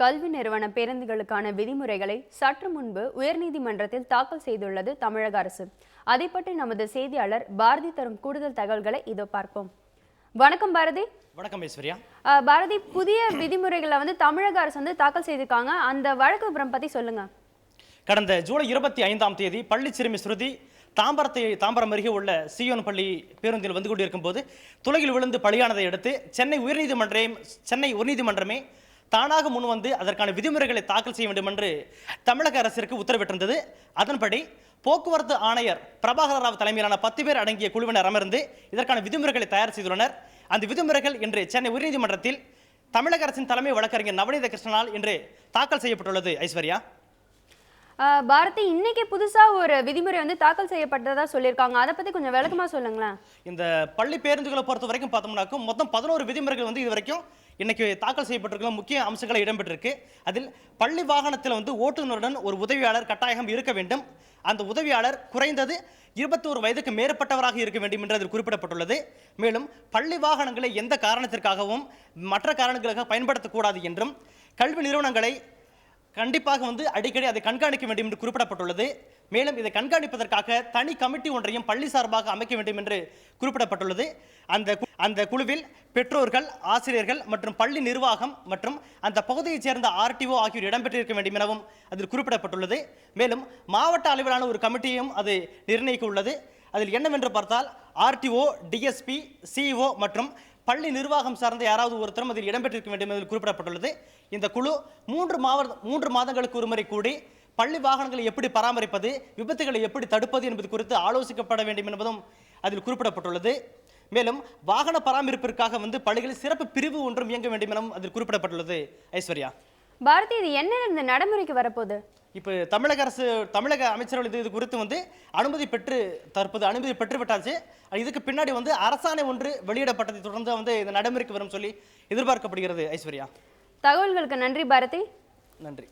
கல்வி நிறுவன பேருந்துகளுக்கான விதிமுறைகளை சற்று முன்பு உயர்நீதிமன்றத்தில் தாக்கல் செய்துள்ளது தமிழக அரசு. அதை பற்றி நமது செய்தியாளர் பாரதி தரும் கூடுதல் தகவல்களை இதோ பார்ப்போம். வணக்கம் பாரதி. வணக்கம் ஐஸ்வர்யா. பாரதி புதிய விதிமுறைகளை வந்து தமிழக அரசு வந்து தாக்கல் செய்திருக்காங்க. அந்த வழக்கு விவரம் பத்தி சொல்லுங்க. கடந்த ஜூலை இருபத்தி ஐந்தாம் தேதி பள்ளி சிறுமி ஸ்ருதி தாம்பரத்தை தாம்பரம் அருகே உள்ள சியோன் பள்ளி பேருந்தில் வந்து கொண்டிருக்கும் போது துளையில் விழுந்து பலியானதை அடுத்து சென்னை உயர்நீதிமன்றமே சென்னை உயர்நீதிமன்றமே தானாக முன் வந்து அதற்கான விதிமுறைகளை தாக்கல் செய்ய வேண்டும் என்று தமிழக அரசிற்கு உத்தரவிட்டிருந்தது. அதன்படி போக்குவரத்து ஆணையர் பிரபாகர ராவ் தலைமையிலான பத்து பேர் அடங்கிய குழுவினர் அமர்ந்து இதற்கான விதிமுறைகளை தயார் செய்துள்ளனர். அந்த விதிமுறைகள் இன்று சென்னை உயர்நீதிமன்றத்தில் தமிழக அரசின் தலைமை வழக்கறிஞர் நவநீத கிருஷ்ணனால் இன்று தாக்கல் செய்யப்பட்டுள்ளது. ஐஸ்வர்யா. பாரதி இன்னைக்கு புதுசாக ஒரு விதிமுறை வந்து தாக்கல் செய்யப்பட்டதாக சொல்லியிருக்காங்க. அதை பற்றி கொஞ்சம் விளக்கமாக சொல்லுங்களேன். இந்த பள்ளி பேருந்துகளை பொறுத்த வரைக்கும் பார்த்தோம்னாக்கும் மொத்தம் பதினோரு விதிமுறைகள் வந்து இது வரைக்கும் இன்னைக்கு தாக்கல் செய்யப்பட்டிருக்கிற முக்கிய அம்சங்களை இடம்பெற்றிருக்கு. அதில் பள்ளி வாகனத்தில் வந்து ஓட்டுநருடன் ஒரு உதவியாளர் கட்டாயம் இருக்க வேண்டும். அந்த உதவியாளர் குறைந்தது இருபத்தோரு வயதுக்கு மேற்பட்டவராக இருக்க வேண்டும் என்று அதில் குறிப்பிடப்பட்டுள்ளது. மேலும் பள்ளி வாகனங்களை எந்த காரணத்திற்காகவும் மற்ற காரணங்களுக்காக பயன்படுத்தக்கூடாது என்றும் கல்வி நிறுவனங்களை கண்டிப்பாக வந்து அடிக்கடி அதை கண்காணிக்க வேண்டும் என்று குறிப்பிடப்பட்டுள்ளது. மேலும் இதை கண்காணிப்பதற்காக தனி கமிட்டி ஒன்றையும் பள்ளி சார்பாக அமைக்க வேண்டும் என்று குறிப்பிடப்பட்டுள்ளது. அந்த அந்த குழுவில் பெற்றோர்கள் ஆசிரியர்கள் மற்றும் பள்ளி நிர்வாகம் மற்றும் அந்த பகுதியைச் சேர்ந்த ஆர்டிஓ ஆகியோர் இடம்பெற்றிருக்க வேண்டும் எனவும் அதில் குறிப்பிடப்பட்டுள்ளது. மேலும் மாவட்ட அளவிலான ஒரு கமிட்டியும் அது நிர்ணயிக்க உள்ளது. அதில் என்னவென்று பார்த்தால் ஆர்டிஓ டிஎஸ்பி சிஇஓ மற்றும் பள்ளி நிர்வாகம் சார்ந்த யாராவது ஒருத்தரும் அதில் இடம்பெற்றிருக்க வேண்டும் என்று குறிப்பிடப்பட்டுள்ளது. இந்த குழு மூன்று மாவ மூன்று மாதங்களுக்கு ஒருமுறை கூடி பள்ளி வாகனங்களை எப்படி பராமரிப்பது விபத்துகளை எப்படி தடுப்பது என்பது குறித்து ஆலோசிக்கப்பட வேண்டும் என்பதும் அதில் குறிப்பிடப்பட்டுள்ளது. மேலும் வாகன பராமரிப்பிற்காக வந்து பள்ளிகளில் சிறப்பு பிரிவு ஒன்றும் இயங்க வேண்டும் எனவும் அதில் குறிப்பிடப்பட்டுள்ளது. ஐஸ்வர்யா. பாரதி இது என்ன இந்த நடைமுறைக்கு வரப்போகுது? இப்போ தமிழக அரசு தமிழக அமைச்சர்கள் இது இது குறித்து வந்து அனுமதி பெற்று தற்போது அனுமதி பெற்று விட்டாச்சு இதுக்கு பின்னாடி வந்து அரசாணை ஒன்று வெளியிடப்பட்டதை தொடர்ந்து வந்து இந்த நடைமுறைக்கு வரும் சொல்லி எதிர்பார்க்கப்படுகிறது ஐஸ்வர்யா. தகவல்களுக்கு நன்றி பாரதி. நன்றி.